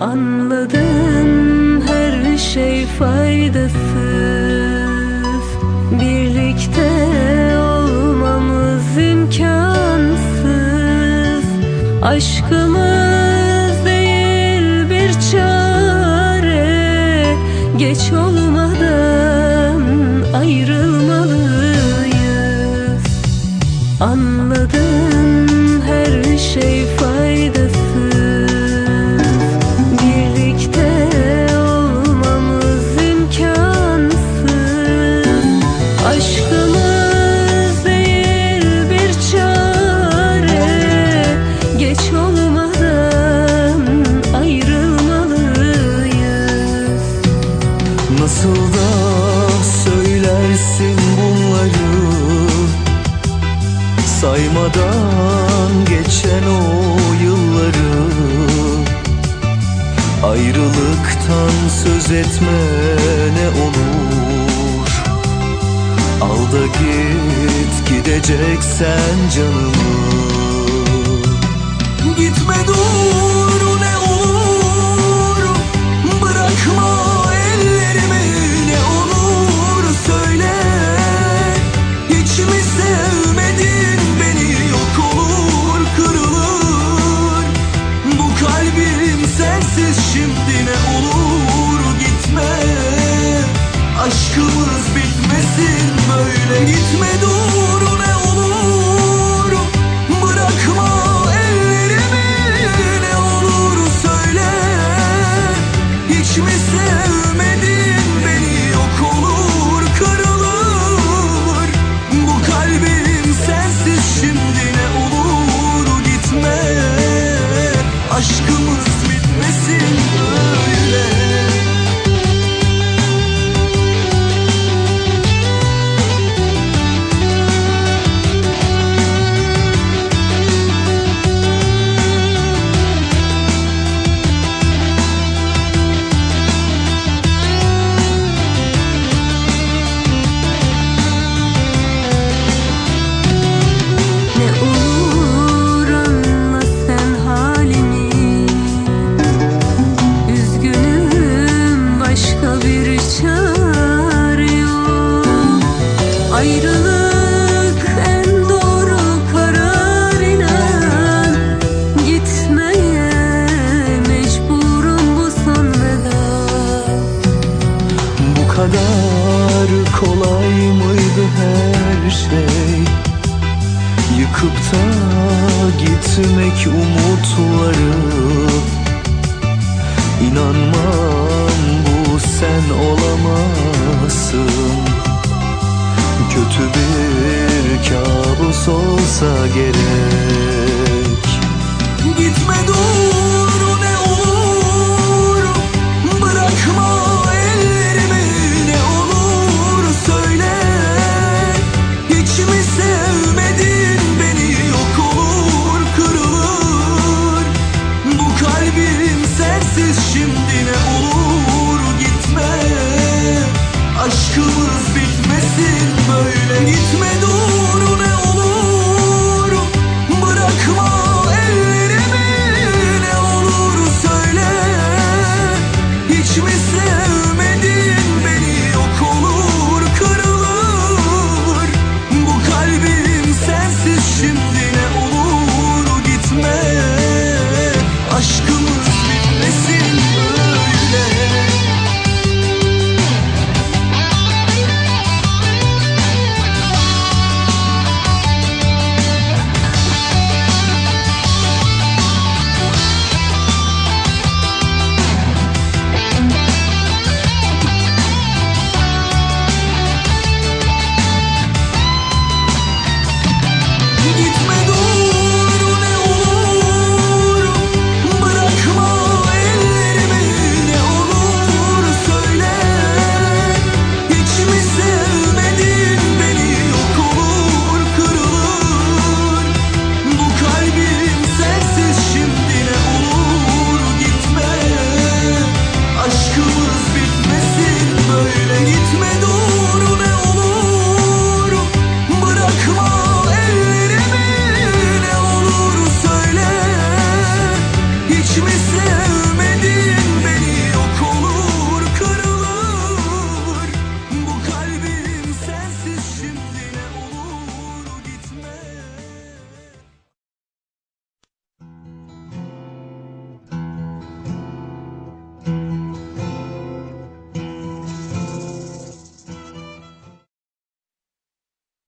Anladım her şey faydasız. Birlikte olmamız imkansız. Aşkımız değil bir çare. Geç olmadan ayrılmalıyız. Anladım her şey faydasız Saymadan geçen o yılları. Ayrılıktan söz etme ne olur. Al da git gideceksen canımı. Gitme dur gitme dur Ayrılık en doğru karar inan. Gitmeye mecburum bu son veda Bu kadar kolay mıydı her şey? Yıkıp da gitmek umutları get it.